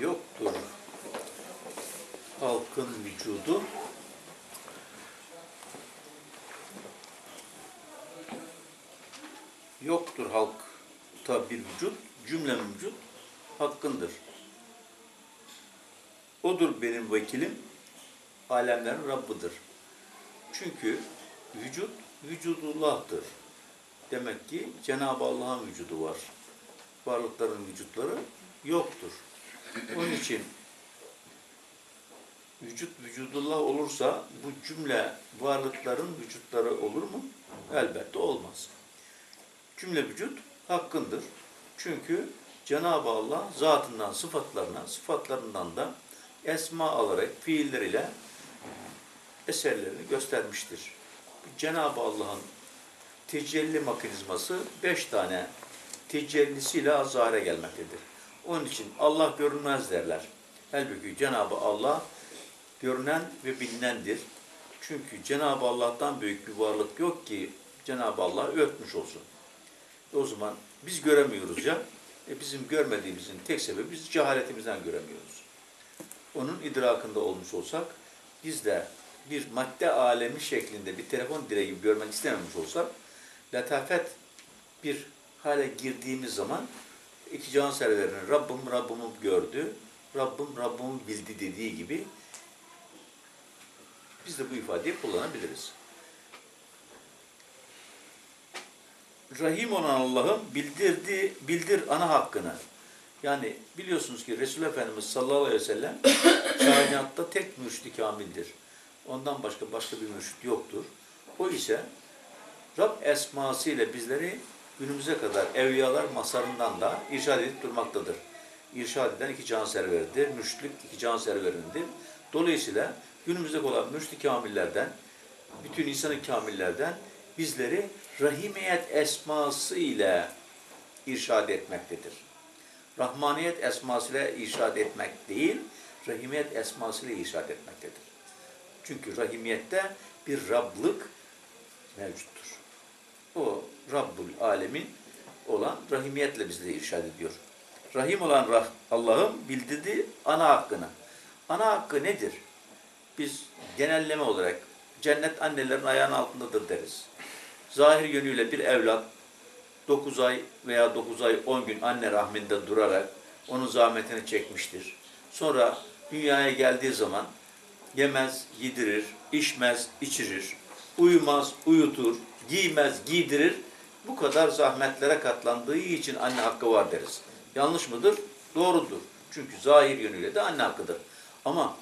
yoktur halkın vücudu yoktur halkta bir vücut cümle vücut hakkındır. Odur benim vekilim, alemlerin Rabbidir. Çünkü vücut vücudullah'tır. Demek ki Cenab-ı Allah'ın vücudu var. Varlıkların vücutları yoktur. Onun için vücut vücudullah olursa bu cümle varlıkların vücutları olur mu? Elbette olmaz. Cümle vücut hakkındır. Çünkü Cenab-ı Allah zatından sıfatlarına, sıfatlarından da esma alarak fiilleriyle eserlerini göstermiştir. Cenab-ı Allah'ın tecelli mekanizması beş tane tecellisiyle zahire gelmektedir. Onun için Allah görünmez derler. Halbuki Cenab-ı Allah görünen ve bilinendir. Çünkü Cenab-ı Allah'tan büyük bir varlık yok ki Cenab-ı Allah örtmüş olsun. O zaman biz göremiyoruz ya. E bizim görmediğimizin tek sebebi biz cehaletimizden göremiyoruz. Onun idrakında olmuş olsak biz de bir madde alemi şeklinde bir telefon direği görmek istememiş olsak letafet bir hale girdiğimiz zaman iki can serverinin Rabbim Rabbimi gördü, Rabbim Rabbimi bildi dediği gibi biz de bu ifadeyi kullanabiliriz. Rahim olan Allah'ın bildirdi, bildir ana hakkını. Yani biliyorsunuz ki Resulullah Efendimiz sallallahu aleyhi ve sellem kainatta tek mürşid kamildir. Ondan başka başka bir mürşid yoktur. O ise Rab esması ile bizleri günümüze kadar evliyalar masarından da irşad edip durmaktadır. İrşad eden iki can serveridir. Mürşitlik iki can serverindir. Dolayısıyla günümüzde olan mürşid kamillerden, bütün insanı kamillerden bizleri rahimiyet esması ile irşad etmektedir. Rahmaniyet esması ile irşad etmek değil, rahimiyet esması ile irşad etmektedir. Çünkü rahimiyette bir Rablık mevcuttur. O Rabbul Alemin olan rahimiyetle bizleri irşad ediyor. Rahim olan Allah'ın bildirdiği ana hakkını. Ana hakkı nedir? Biz genelleme olarak cennet annelerin ayağının altındadır deriz. Zahir yönüyle bir evlat 9 ay veya 9 ay 10 gün anne rahminde durarak onun zahmetini çekmiştir. Sonra dünyaya geldiği zaman yemez, yedirir, içmez, içirir, uyumaz, uyutur, giymez, giydirir. Bu kadar zahmetlere katlandığı için anne hakkı var deriz. Yanlış mıdır? Doğrudur. Çünkü zahir yönüyle de anne hakkıdır. Ama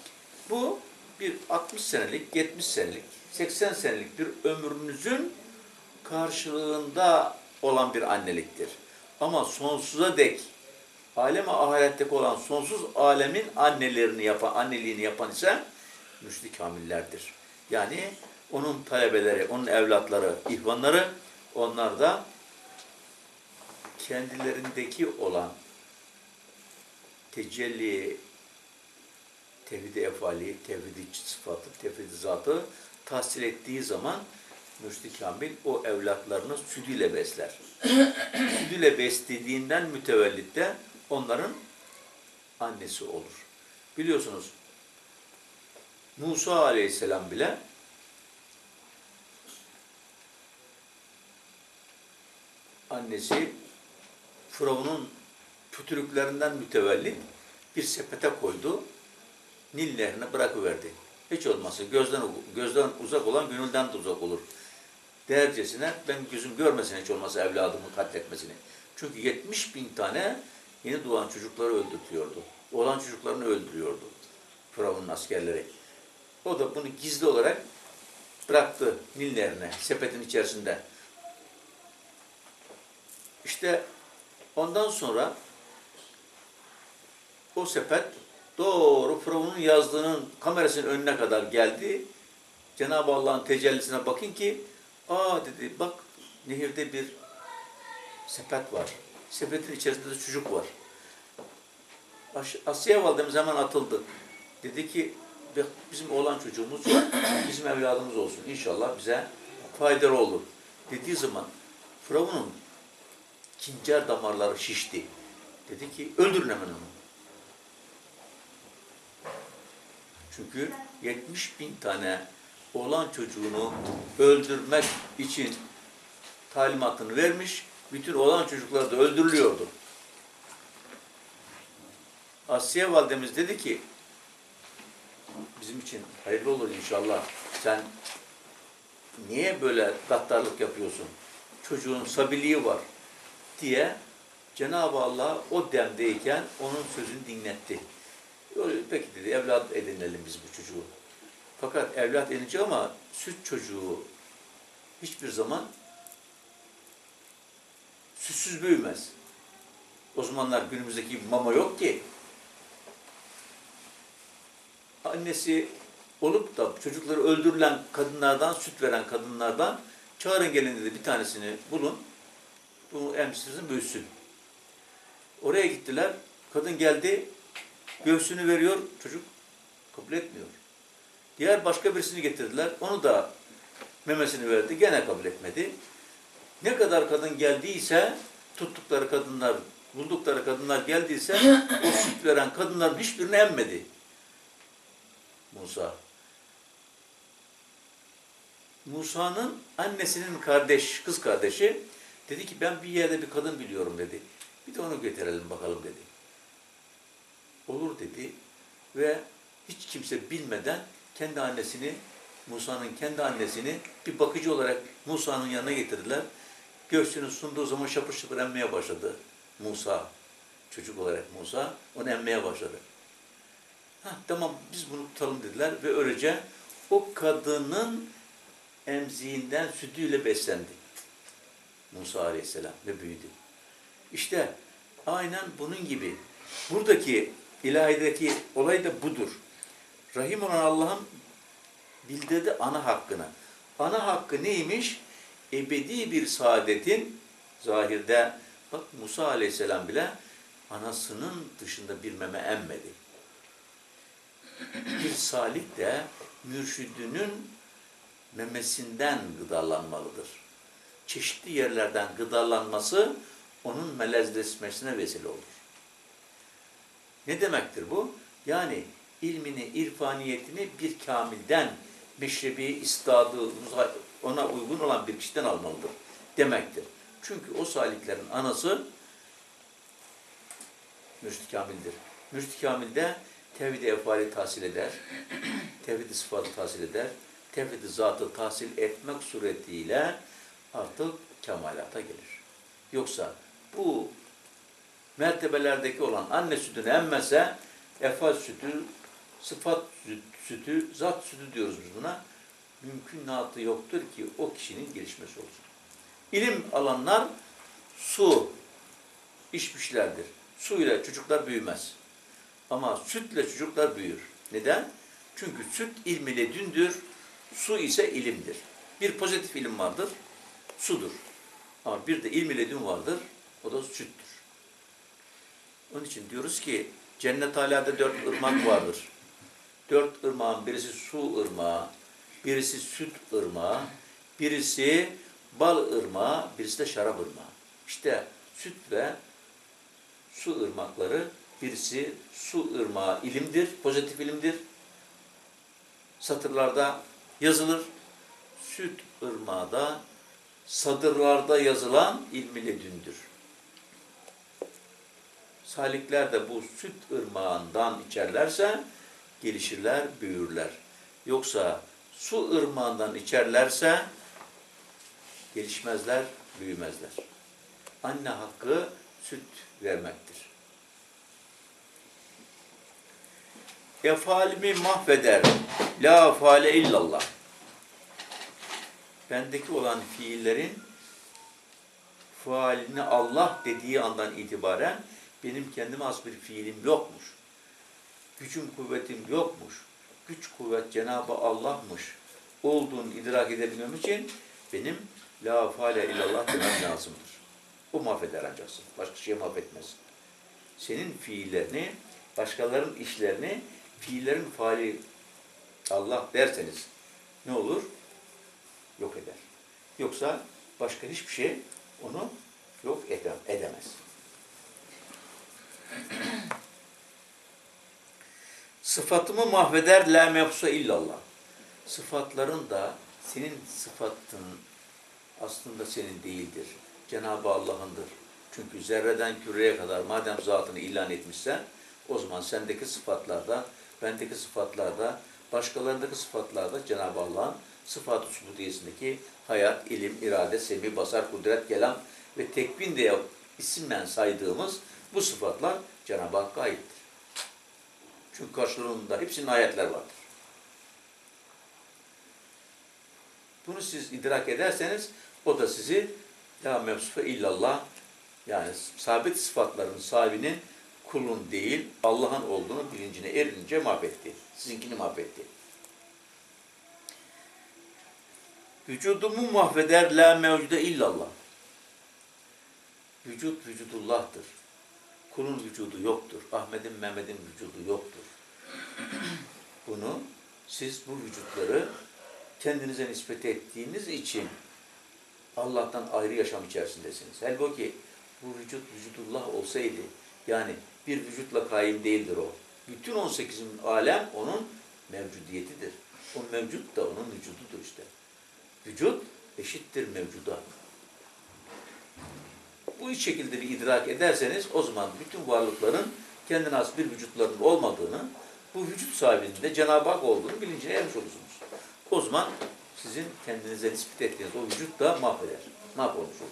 bu bir 60 senelik, 70 senelik, 80 senelik bir ömrünüzün karşılığında olan bir anneliktir. Ama sonsuza dek aleme ahiretteki olan sonsuz alemin annelerini yapan, anneliğini yapan ise müşrik kamillerdir. Yani onun talebeleri, onun evlatları, ihvanları onlar da kendilerindeki olan tecelli, tevhid-i efali, tevhid-i sıfatı, tevhid-i zatı tahsil ettiği zaman müşrik kamil o evlatlarını südüyle besler. südüyle beslediğinden mütevellit de onların annesi olur. Biliyorsunuz Musa aleyhisselam bile annesi Firavun'un kötülüklerinden mütevellit bir sepete koydu. Nil nehrine bırakıverdi. Hiç olmazsa gözden gözden uzak olan gönülden de uzak olur. Dercesine ben gözüm görmesin hiç olmazsa evladımı katletmesini. Çünkü 70 bin tane yeni doğan çocukları öldürtüyordu. Olan çocuklarını öldürüyordu. Firavun'un askerleri. O da bunu gizli olarak bıraktı Nil nehrine, sepetin içerisinde. İşte ondan sonra o sepet doğru Firavun'un yazdığının kamerasının önüne kadar geldi. Cenab-ı Allah'ın tecellisine bakın ki aa dedi bak nehirde bir sepet var. Sepetin içerisinde de çocuk var. As- Asiye validemiz hemen atıldı. Dedi ki "Bak, bizim oğlan çocuğumuz. Bizim evladımız olsun. İnşallah bize faydalı olur. Dediği zaman Firavun'un kincer damarları şişti. Dedi ki öldürün hemen onu. Çünkü 70 bin tane oğlan çocuğunu öldürmek için talimatını vermiş. Bütün oğlan çocuklar da öldürülüyordu. Asiye validemiz dedi ki bizim için hayırlı olur inşallah. Sen niye böyle gaddarlık yapıyorsun? Çocuğun sabiliği var diye Cenab-ı Allah o demdeyken onun sözünü dinletti. Peki dedi evlat edinelim biz bu çocuğu. Fakat evlat edince ama süt çocuğu hiçbir zaman sütsüz büyümez. O zamanlar günümüzdeki mama yok ki. Annesi olup da çocukları öldürülen kadınlardan, süt veren kadınlardan çağırın gelin dedi bir tanesini bulun. Bu emzirsin büyüsün. Oraya gittiler. Kadın geldi. Göğsünü veriyor. Çocuk kabul etmiyor. Diğer başka birisini getirdiler. Onu da memesini verdi. Gene kabul etmedi. Ne kadar kadın geldiyse tuttukları kadınlar, buldukları kadınlar geldiyse o süt veren kadınların hiçbirini emmedi. Musa. Musa'nın annesinin kardeş, kız kardeşi dedi ki ben bir yerde bir kadın biliyorum dedi. Bir de onu getirelim bakalım dedi. Olur dedi ve hiç kimse bilmeden kendi annesini, Musa'nın kendi annesini bir bakıcı olarak Musa'nın yanına getirdiler. Göğsünü sunduğu zaman şapır şapır emmeye başladı Musa. Çocuk olarak Musa onu emmeye başladı. Ha, tamam biz bunu tutalım dediler ve öylece o kadının emziğinden sütüyle beslendi. Musa Aleyhisselam ve büyüdü. İşte aynen bunun gibi buradaki ilahideki olay da budur. Rahim olan Allah'ın bildirdi ana hakkını. Ana hakkı neymiş? Ebedi bir saadetin zahirde bak Musa Aleyhisselam bile anasının dışında bir meme emmedi. Bir salik de mürşidinin memesinden gıdalanmalıdır. Çeşitli yerlerden gıdalanması onun melezleşmesine vesile olur. Ne demektir bu? Yani ilmini, irfaniyetini bir kamilden, meşrebi, istadı, ona uygun olan bir kişiden almalıdır demektir. Çünkü o saliklerin anası mürşid kamildir. Mürşid kamilde tevhid-i efali tahsil eder, tevhid-i sıfatı tahsil eder, tevhid-i zatı tahsil etmek suretiyle artık kemalata gelir. Yoksa bu mertebelerdeki olan anne sütünü emmese efal sütü, sıfat sütü, zat sütü diyoruz biz buna. Mümkünatı yoktur ki o kişinin gelişmesi olsun. İlim alanlar su içmişlerdir. Su ile çocuklar büyümez. Ama sütle çocuklar büyür. Neden? Çünkü süt ilm ile dündür, su ise ilimdir. Bir pozitif ilim vardır, sudur. Ama bir de ilm ile dün vardır, o da süttür. Onun için diyoruz ki cennet alada dört ırmak vardır. Dört ırmağın birisi su ırmağı, birisi süt ırmağı, birisi bal ırmağı, birisi de şarap ırmağı. İşte süt ve su ırmakları birisi su ırmağı ilimdir, pozitif ilimdir. Satırlarda yazılır. Süt ırmağı da sadırlarda yazılan ilmi ledündür. Salikler de bu süt ırmağından içerlerse gelişirler, büyürler. Yoksa su ırmağından içerlerse gelişmezler, büyümezler. Anne hakkı süt vermektir. Efalimi mahveder. La fale illallah. Bendeki olan fiillerin faalini Allah dediği andan itibaren benim kendime az bir fiilim yokmuş. Gücüm, kuvvetim yokmuş. Güç, kuvvet Cenab-ı Allah'mış. Olduğunu idrak edebilmem için benim la fale illallah demem lazımdır. O mahveder ancak. Başka şey mahvetmez. Senin fiillerini, başkalarının işlerini, fiillerin faali Allah derseniz ne olur? Yok eder. Yoksa başka hiçbir şey onu yok edemez. Sıfatımı mahveder la mefsa illallah. Sıfatların da senin sıfatın aslında senin değildir. Cenab-ı Allah'ındır. Çünkü zerreden küreye kadar madem zatını ilan etmişsen o zaman sendeki sıfatlarda, bendeki sıfatlarda, başkalarındaki sıfatlarda Cenab-ı Allah'ın sıfat-ı subudiyesindeki hayat, ilim, irade, semi, basar, kudret, kelam ve tekvin diye isimle saydığımız bu sıfatlar Cenab-ı Hakk'a aittir. Çünkü karşılığında hepsinin ayetler vardır. Bunu siz idrak ederseniz o da sizi la mevsufe illallah yani sabit sıfatların sahibinin kulun değil Allah'ın olduğunu bilincine erince mahvetti. Sizinkini mahvetti. Vücudumu mahveder la mevcude illallah. Vücut vücudullah'tır. Kulun vücudu yoktur. Ahmet'in, Mehmet'in vücudu yoktur. Bunu siz bu vücutları kendinize nispet ettiğiniz için Allah'tan ayrı yaşam içerisindesiniz. Halbuki bu vücut vücudullah olsaydı yani bir vücutla kaim değildir o. Bütün 18 alem onun mevcudiyetidir. O mevcut da onun vücududur işte. Vücut eşittir mevcuda. Bu şekilde bir idrak ederseniz o zaman bütün varlıkların kendine has bir vücutlarının olmadığını, bu vücut sahibinin de Cenab-ı Hak olduğunu bilincine ermiş olursunuz. O zaman sizin kendinize nispet ettiğiniz o vücut da mahveder. Mahvolmuş olur.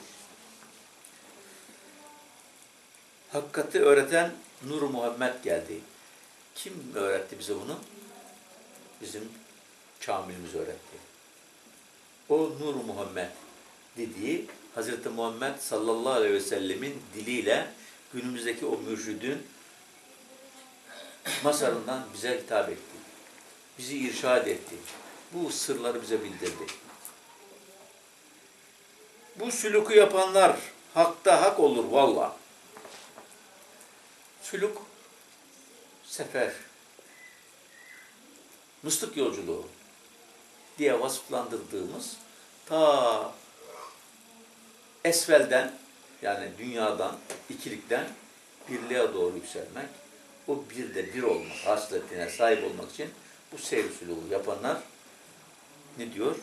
Hakikati öğreten Nur Muhammed geldi. Kim öğretti bize bunu? Bizim Kamilimiz öğretti. O Nur Muhammed dediği Hazreti Muhammed sallallahu aleyhi ve sellemin diliyle günümüzdeki o mürşidin masarından bize hitap etti. Bizi irşad etti. Bu sırları bize bildirdi. Bu sülükü yapanlar hakta hak olur valla. Sülük sefer, mıstık yolculuğu diye vasıflandırdığımız ta esvelden yani dünyadan, ikilikten birliğe doğru yükselmek, o birde bir olmak, hasletine sahip olmak için bu seyir sülûğu yapanlar ne diyor?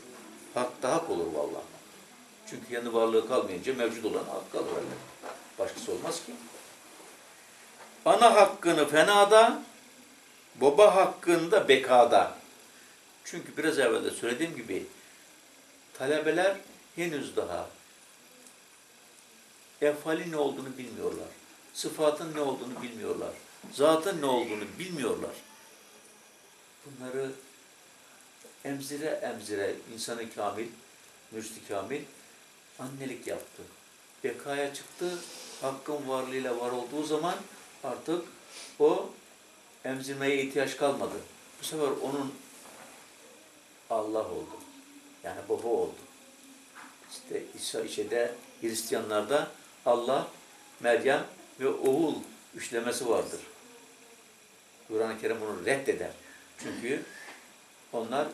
Hakta hak olur vallahi. Çünkü yanı varlığı kalmayınca mevcut olan hak kalır. Başkası olmaz ki. Ana hakkını fenada, baba hakkında bekada. Çünkü biraz evvel de söylediğim gibi talebeler henüz daha efalin ne olduğunu bilmiyorlar. Sıfatın ne olduğunu bilmiyorlar. Zatın ne olduğunu bilmiyorlar. Bunları emzire emzire insanı kamil, mürşid kamil annelik yaptı. Bekaya çıktı, hakkın varlığıyla var olduğu zaman artık o emzirmeye ihtiyaç kalmadı. Bu sefer onun Allah oldu. Yani baba oldu. İşte İsa işede Hristiyanlarda Allah, Meryem ve oğul üçlemesi vardır. Kur'an-ı Kerim bunu reddeder. Çünkü onlar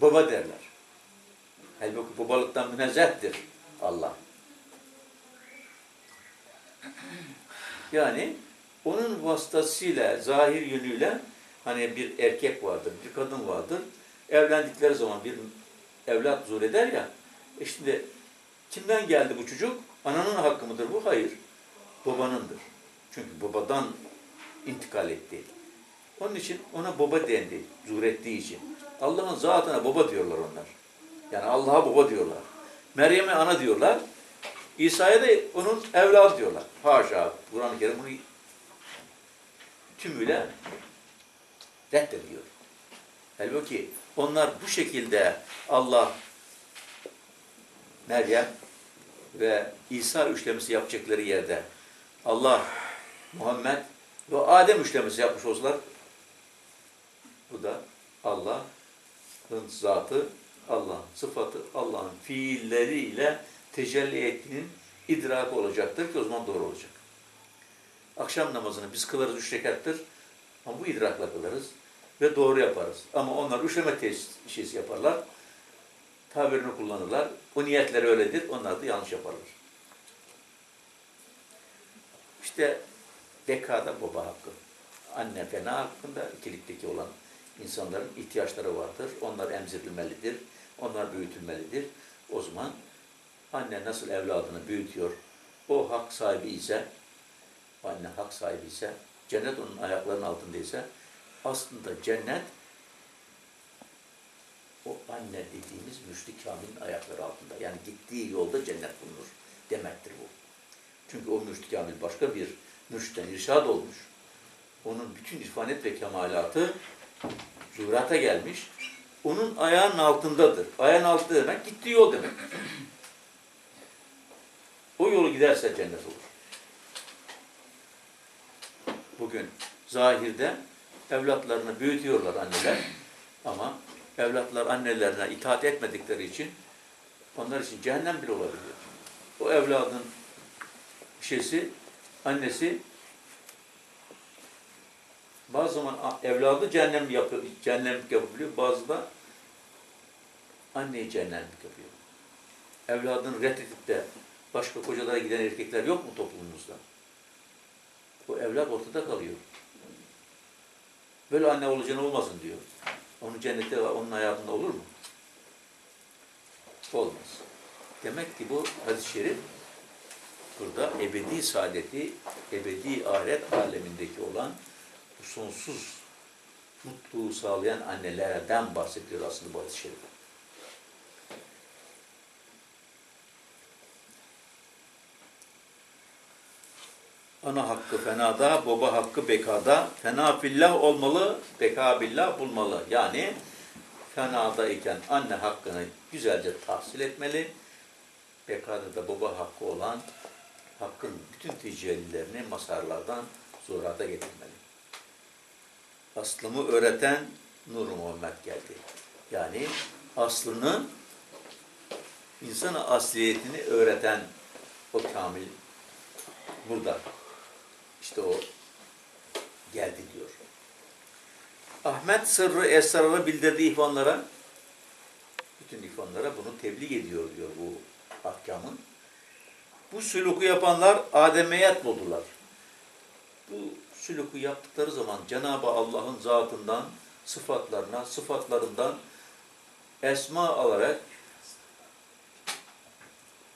baba derler. Halbuki babalıktan münezzehtir Allah. Yani onun vasıtasıyla, zahir yönüyle hani bir erkek vardır, bir kadın vardır. Evlendikleri zaman bir evlat zuhur eder ya. E şimdi kimden geldi bu çocuk? Ananın hakkı mıdır bu? Hayır. Babanındır. Çünkü babadan intikal etti. Onun için ona baba dendi, zuhur ettiği için. Allah'ın zatına baba diyorlar onlar. Yani Allah'a baba diyorlar. Meryem'e ana diyorlar. İsa'ya da onun evladı diyorlar. Haşa. Kur'an-ı Kerim bunu tümüyle reddediyor. Halbuki onlar bu şekilde Allah, Meryem ve İsa üçlemesi yapacakları yerde Allah, Muhammed ve Adem üçlemesi yapmış olsalar bu da Allah'ın zatı, Allah'ın sıfatı, Allah'ın fiilleriyle tecelli ettiğinin idrakı olacaktır ki o zaman doğru olacak. Akşam namazını biz kılarız üç rekattir ama bu idrakla kılarız ve doğru yaparız. Ama onlar üşeme teşhisi yaparlar. Tabirini kullanırlar. O niyetleri öyledir. Onlar da yanlış yaparlar. İşte bekada baba hakkı. anne fena hakkında ikilikteki olan insanların ihtiyaçları vardır. Onlar emzirilmelidir. Onlar büyütülmelidir. O zaman anne nasıl evladını büyütüyor, o hak sahibi ise, anne hak sahibi ise, cennet onun ayaklarının altındaysa, aslında cennet o anne dediğimiz müşrik kamilin ayakları altında. Yani gittiği yolda cennet bulunur demektir bu. Çünkü o müşrik kamil başka bir müşrikten irşad olmuş. Onun bütün irfanet ve kemalatı zuhurata gelmiş. Onun ayağının altındadır. Ayağın altı demek gittiği yol demek. O yolu giderse cennet olur. Bugün zahirde evlatlarını büyütüyorlar anneler ama evlatlar annelerine itaat etmedikleri için onlar için cehennem bile olabiliyor. O evladın şeysi, annesi bazı zaman evladı cehennem yapıyor, cehennemlik yapabiliyor. Bazı da anneyi cehennemlik yapıyor. Evladını reddedip de başka kocalara giden erkekler yok mu toplumumuzda? Bu evlat ortada kalıyor. Böyle anne olacağını olmasın diyor. Onun cennette, onun hayatında olur mu? Olmaz. Demek ki bu hadis-i şerif burada ebedi saadeti, ebedi ahiret alemindeki olan bu sonsuz mutluluğu sağlayan annelerden bahsediyor aslında bu hadis-i şerif. Ana hakkı fenada, baba hakkı bekada. Fena fillah olmalı, beka billah bulmalı. Yani fenada iken anne hakkını güzelce tahsil etmeli. Bekada da baba hakkı olan hakkın bütün tecellilerini masarlardan zurata getirmeli. Aslımı öğreten Nur Muhammed geldi. Yani aslını, insana asliyetini öğreten o kamil burada. İşte o geldi diyor. Ahmet sırrı esrarı bildirdiği ihvanlara, bütün ihvanlara bunu tebliğ ediyor diyor bu ahkamın. Bu sülûkü yapanlar ademiyet buldular. Bu sülûkü yaptıkları zaman Cenab-ı Allah'ın zatından, sıfatlarına, sıfatlarından esma alarak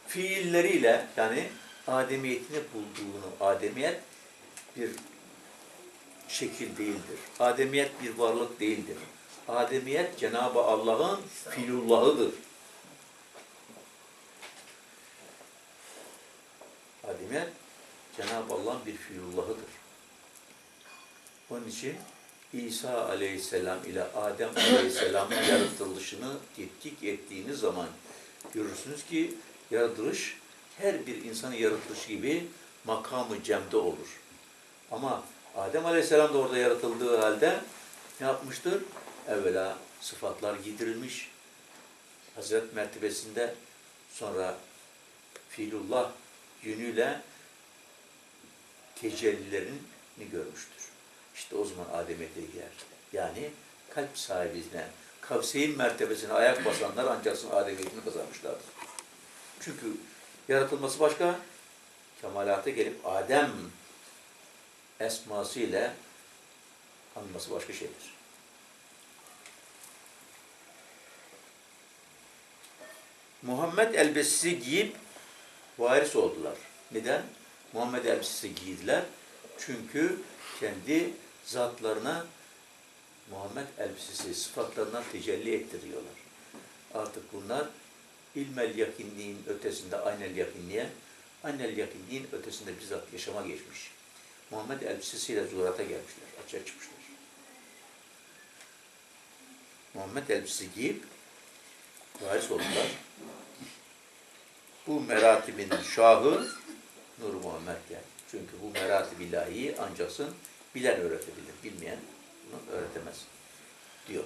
fiilleriyle yani ademiyetini bulduğunu, ademiyet bir şekil değildir. Ademiyet bir varlık değildir. Ademiyet Cenab-ı Allah'ın filullahıdır. Ademiyet Cenab-ı Allah'ın bir filullahıdır. Onun için İsa aleyhisselam ile Adem aleyhisselamın yaratılışını tetkik ettiğiniz zaman görürsünüz ki yaratılış her bir insanın yaratılışı gibi makamı cemde olur. Ama Adem Aleyhisselam da orada yaratıldığı halde ne yapmıştır? Evvela sıfatlar giydirilmiş. Hazret mertebesinde sonra fiilullah yönüyle tecellilerini görmüştür. İşte o zaman Ademiyete girer. Yani kalp sahibine, kavseyin mertebesine ayak basanlar ancak Ademiyetini kazanmışlardır. Çünkü yaratılması başka, kemalata gelip Adem esması ile anılması başka şeydir. Muhammed elbisesi giyip varis oldular. Neden? Muhammed elbisesi giydiler. Çünkü kendi zatlarına Muhammed elbisesi sıfatlarına tecelli ettiriyorlar. Artık bunlar ilmel yakinliğin ötesinde aynel yakinliğe, aynel yakinliğin ötesinde bizzat yaşama geçmiş. Muhammed elbisesiyle zuhurata gelmişler, açığa çıkmışlar. Muhammed elbisesi giyip varis oldular. Bu meratibin şahı Nur Muhammed geldi. Çünkü bu meratib ilahiyi ancaksın bilen öğretebilir, bilmeyen bunu öğretemez diyor.